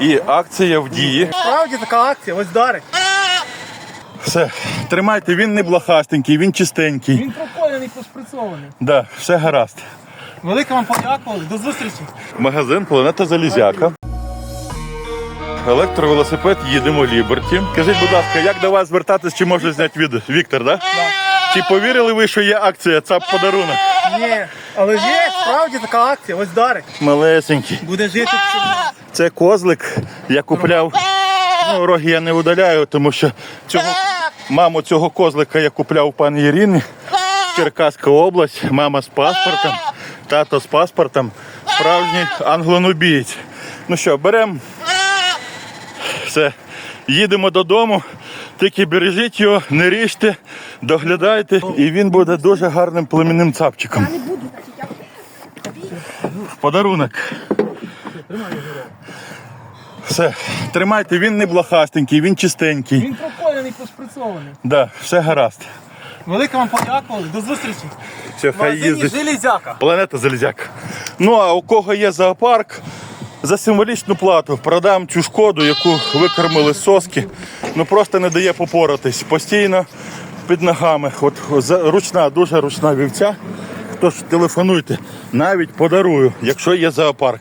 І акція в дії. Справді така акція, ось дари. Все, тримайте, він не блохастенький, він чистенький. Він пропоєний, пошприцований. Да, все гаразд. Велика вам подяка, до зустрічі. Магазин Планета Залізяка. Електровелосипед їдемо Ліберті. Скажіть, будь ласка, як до вас звертатись, чи можна зняти відео? Віктор, да? Чи повірили ви, що є акція? Це подарунок. Ні, але є справді така акція, ось дари. Малесенький. Буде жити. Це козлик. Я купляв. Ну, роги я не удаляю, тому що цього маму цього козлика я купляв у пані Ірині. Черкаська область, мама з паспортом, тато з паспортом, справжній англонобієць. Ну що, беремо. Все, їдемо додому. Тільки бережіть його, не ріжте, доглядайте, і він буде дуже гарним племінним цапчиком. В подарунок. Все, тримайте, він не блохастенький, він чистенький. Він пропоєний, пошприцований. Да, все гаразд. Велика вам подяка, до зустрічі. Все, хай їздить. Железяка. Планета Залізяка. Ну а у кого є зоопарк, за символічну плату продам цю шкоду, яку викормили соски. Ну просто не дає попоратись. Постійно під ногами. От ручна, дуже ручна вівця. Тож телефонуйте, навіть подарую, якщо є зоопарк.